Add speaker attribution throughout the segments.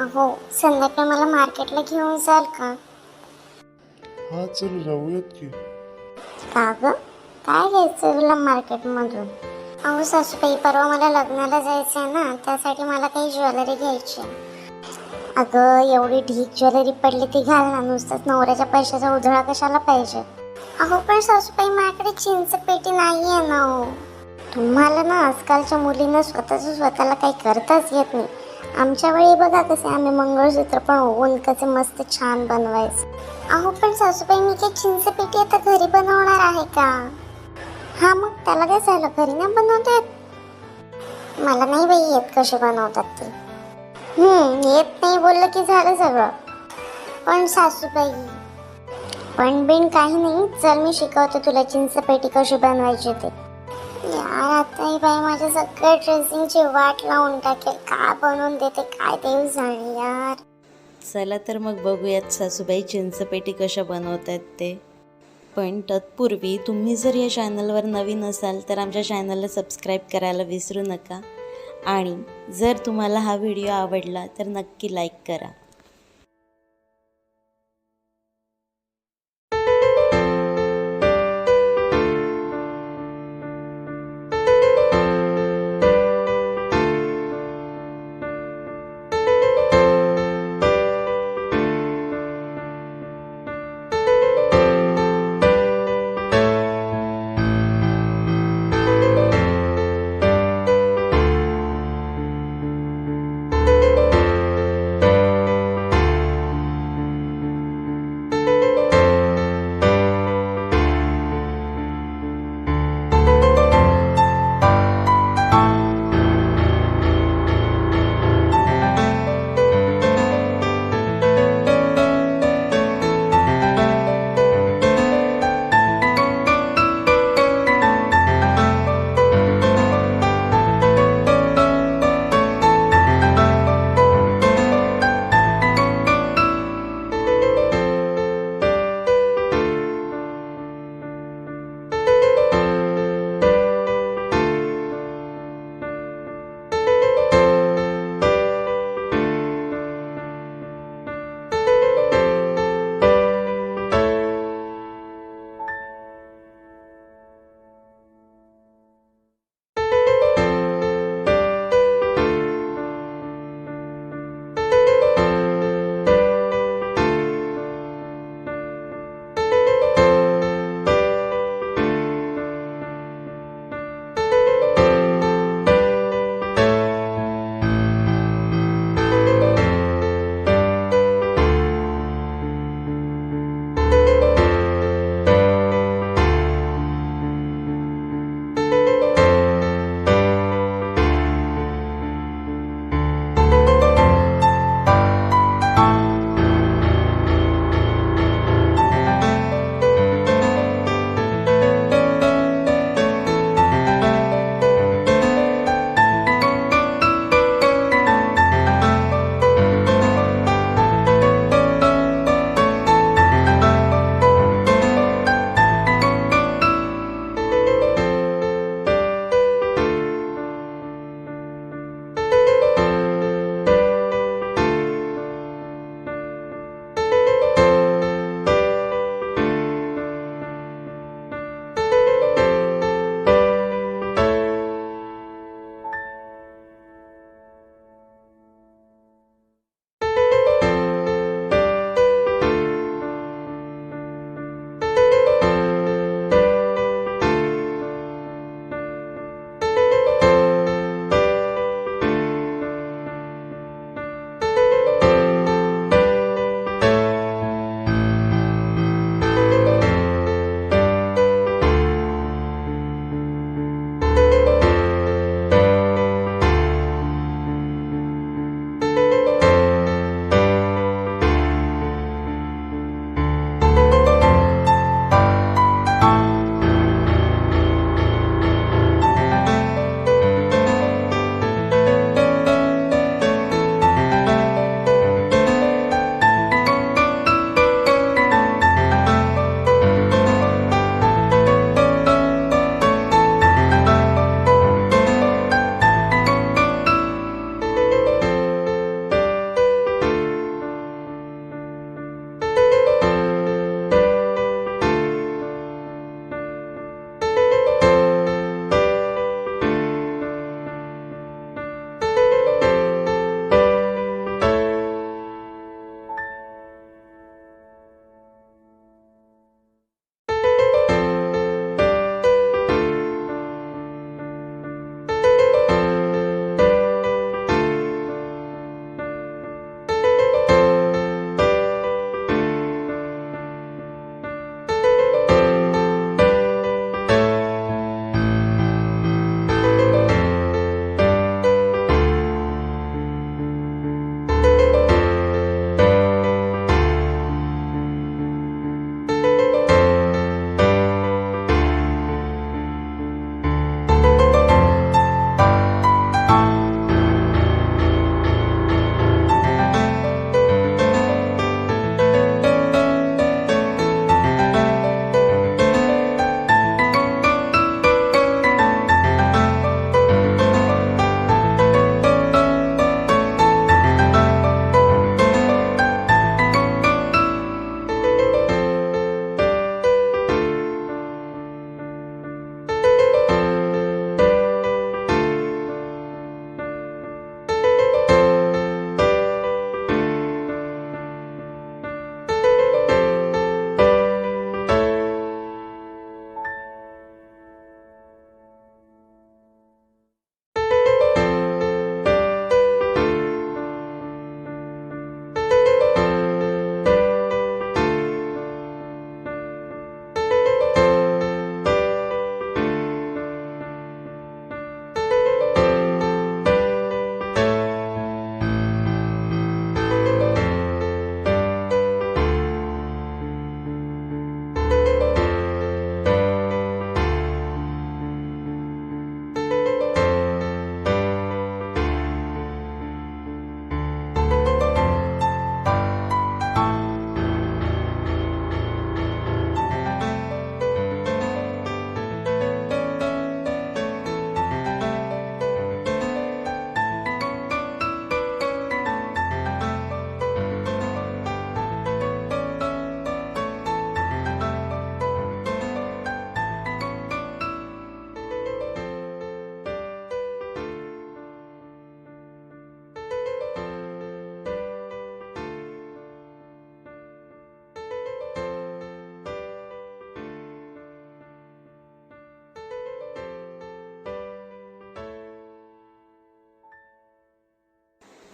Speaker 1: अहो संध्याकाळी मला मार्केटला घेऊन जाल का?
Speaker 2: हा चल जाऊयात की.
Speaker 1: का ग? काय घ्यायचं तुला मार्केटमधून अहो सासूबाई परवा मला लग्नाला जायचं आहे ना त्यासाठी मला काही ज्वेलरी घ्यायची आहे. अगं एवढी ढीक ज्वेलरी पडली ती घाल ना नुसतंच नवऱ्याच्या पैशाचा उधळा कशाला पाहिजे? अहो पण सासूबाई माझ्याकडे चिंच पेटी नाही आहे ना हो. तुम्हाला ना आजकालच्या मुलींना स्वतःच स्वतःला काही करताच येत नाही. आमच्या वेळी बघा कसे आम्ही मंगळसूत्र पण होऊन कसे मस्त छान बनवायचे. अहो पण सासूबाई मी काही चिंच पेटी आता घरी बनवणार आहे का? हा मग त्याला काय झालं? घरी ना बनवतात? मला नाही बाई येत कसे बनवतात ते. हम्म येत नाही बोललं की झालं सगळं. पण सासूबाई पण बिन काही नाही चल मी शिकवते तुला चिंच पेटी कशी बनवायची ते. यार आता ही बाई माझ्या सगळ्या ड्रेसिंगची वाट लावून टाकेल. काय बनवून देते काय देऊ जाणे यार.
Speaker 3: चला तर मग बघूयात सासूबाई चिंचपेटी कशा बनवत आहेत ते. पण तत्पूर्वी तुम्ही जर या चॅनलवर नवीन असाल तर आमच्या चॅनलला सबस्क्राईब करायला विसरू नका. आणि जर तुम्हाला हा व्हिडिओ आवडला तर नक्की लाईक करा.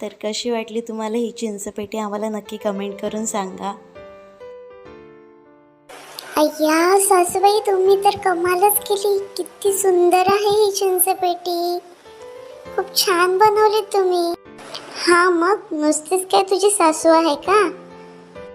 Speaker 3: तर कशी वाटली तुम्हाला ही चिंचपेटी? आम्हाला नक्की कमेंट करून सांगा.
Speaker 1: अय्या सासूबाई तुम्ही तर कमालच केली. किती सुंदर आहे ही चिंचपेटी. खूप छान बनवली तुम्ही. हा मग नुसतीच काय तुझी सासू आहे का?